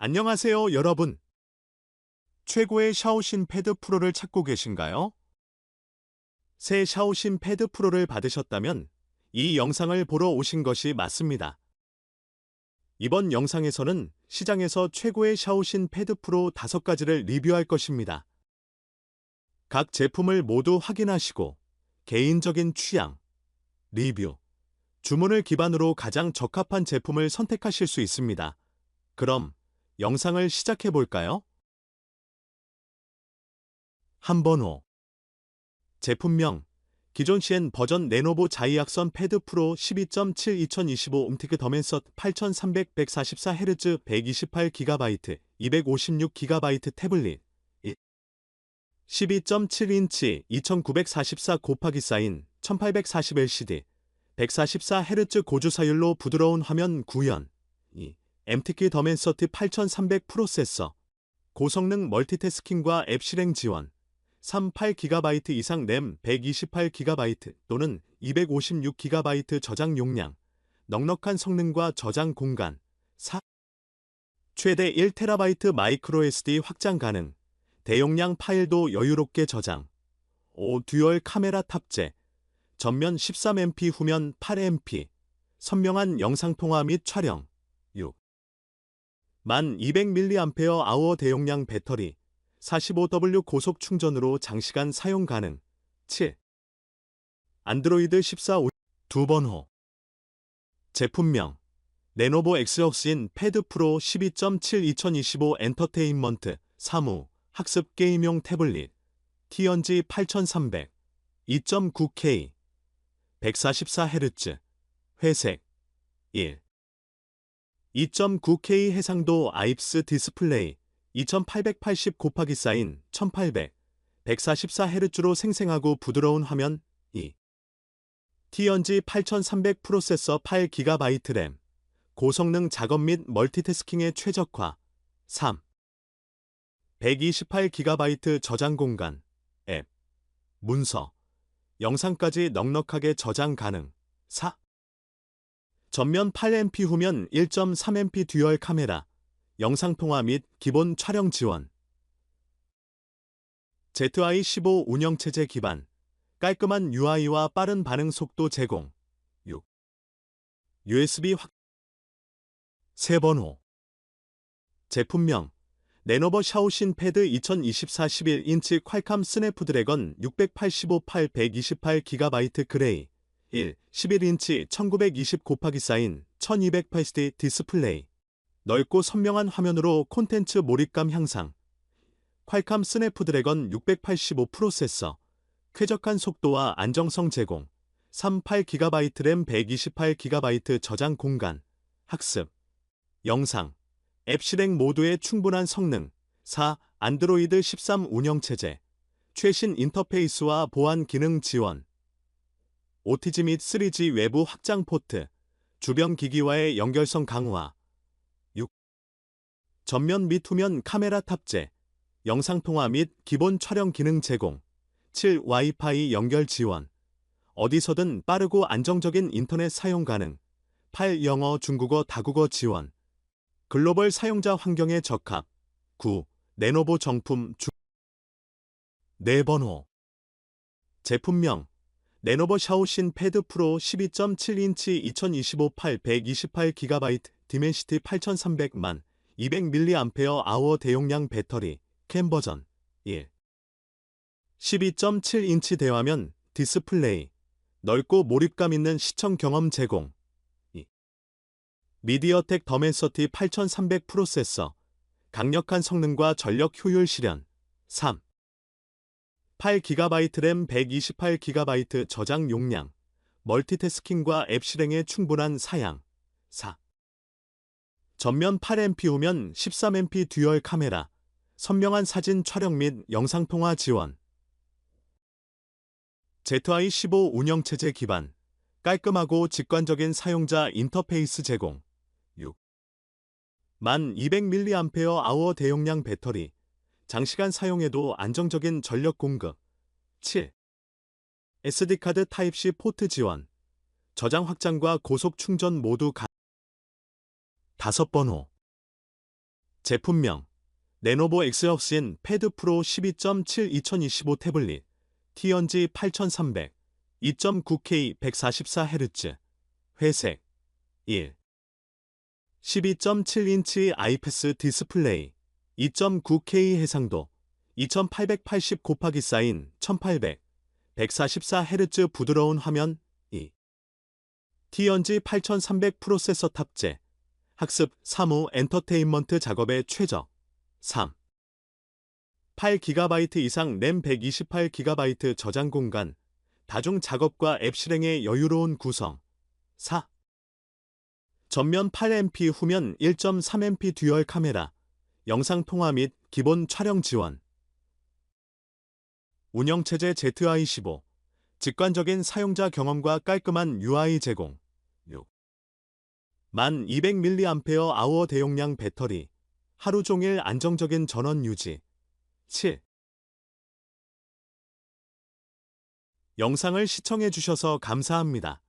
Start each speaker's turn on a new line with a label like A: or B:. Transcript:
A: 안녕하세요, 여러분. 최고의 샤오신 패드 프로를 찾고 계신가요? 새 샤오신 패드 프로를 받으셨다면 이 영상을 보러 오신 것이 맞습니다. 이번 영상에서는 시장에서 최고의 샤오신 패드 프로 5가지를 리뷰할 것입니다. 각 제품을 모두 확인하시고 개인적인 취향, 리뷰, 주문을 기반으로 가장 적합한 제품을 선택하실 수 있습니다. 그럼 영상을 시작해 볼까요? 한번호. 제품명. 기존 CN 버전 레노보 자이악선 패드 프로 12.7 2025 움티크 더맨서 8300 144Hz 128GB 256GB 태블릿 12.7인치 2944 곱하기 사인 1840LCD 144Hz 고주사율로 부드러운 화면 구현 2. MTK 더맨서트 8300 프로세서 고성능 멀티태스킹과 앱 실행 지원 38GB 이상 램 128GB 또는 256GB 저장 용량 넉넉한 성능과 저장 공간 4. 최대 1TB 마이크로 SD 확장 가능 대용량 파일도 여유롭게 저장 5. 듀얼 카메라 탑재 전면 13MP 후면 8MP 선명한 영상통화 및 촬영 1200mAh 대용량 배터리, 45W 고속 충전으로 장시간 사용 가능. 7. 안드로이드 14 두 번호 제품명 레노버 엑스혁신 패드 프로 12.7 2025 엔터테인먼트 3호 학습 게임용 태블릿 TNG 8300 2.9K 144Hz 회색 1 2.9K 해상도 아입스 디스플레이 2880 곱하기 사인 1800 144Hz로 생생하고 부드러운 화면 2 TNG 8300 프로세서 8GB 램 고성능 작업 및 멀티태스킹에 최적화 3 128GB 저장 공간 앱 문서 영상까지 넉넉하게 저장 가능 4. 전면 8MP 후면 1.3MP 듀얼 카메라, 영상통화 및 기본 촬영 지원. ZI-15 운영체제 기반, 깔끔한 UI와 빠른 반응 속도 제공. 6. USB 확 세 번호. 제품명 레노버 샤오신 패드 2024 11인치 퀄컴 스냅드래건 685 8 128GB 그레이 1. 11인치 1920 곱하기 사인 1280D 디스플레이. 넓고 선명한 화면으로 콘텐츠 몰입감 향상. 퀄컴 스냅드래건 685 프로세서. 쾌적한 속도와 안정성 제공. 38GB 램 128GB 저장 공간. 학습. 영상. 앱 실행 모두의 충분한 성능. 4. 안드로이드 13 운영체제. 최신 인터페이스와 보안 기능 지원 OTG 및 3G 외부 확장 포트 주변 기기와의 연결성 강화. 6. 전면 및 후면 카메라 탑재 영상통화 및 기본 촬영 기능 제공. 7. 와이파이 연결 지원. 어디서든 빠르고 안정적인 인터넷 사용 가능. 8. 영어, 중국어, 다국어 지원. 글로벌 사용자 환경에 적합. 9. 레노버 정품 주. 네 번호. 제품명 레노버 샤오신 패드 프로 12.7인치 2025 8 128GB 디멘시티 8300만 200mAh 대용량 배터리 캠 버전 1 12.7인치 대화면 디스플레이 넓고 몰입감 있는 시청 경험 제공 미디어텍 더맨서티 8300 프로세서 강력한 성능과 전력 효율 실현 3. 8GB 램 128GB 저장 용량 멀티태스킹과 앱 실행에 충분한 사양 4. 전면 8MP 후면 13MP 듀얼 카메라 선명한 사진 촬영 및 영상통화 지원 ZI-15 운영체제 기반 깔끔하고 직관적인 사용자 인터페이스 제공 6. 만 200mAh 대용량 배터리, 장시간 사용해도 안정적인 전력 공급. 7. SD카드 타입C 포트 지원, 저장 확장과 고속 충전 모두 가. 다섯 번호. 제품명 레노버 엑스역신 패드 프로 12.7 2025 태블릿 TNG 8300 2.9K 144Hz 회색 1 12.7인치 아이패스 디스플레이 2.9K 해상도 2880 곱하기 사인 1800 144Hz 부드러운 화면 2 TNG 8300 프로세서 탑재 학습, 사무, 엔터테인먼트 작업에 최적 3. 8GB 이상 램 128GB 저장 공간, 다중 작업과 앱 실행의 여유로운 구성. 4. 전면 8MP 후면 1.3MP 듀얼 카메라, 영상 통화 및 기본 촬영 지원. 운영체제 ZI15, 직관적인 사용자 경험과 깔끔한 UI 제공. 6. 만 200mAh 대용량 배터리, 하루 종일 안정적인 전원 유지. 7. 영상을 시청해 주셔서 감사합니다.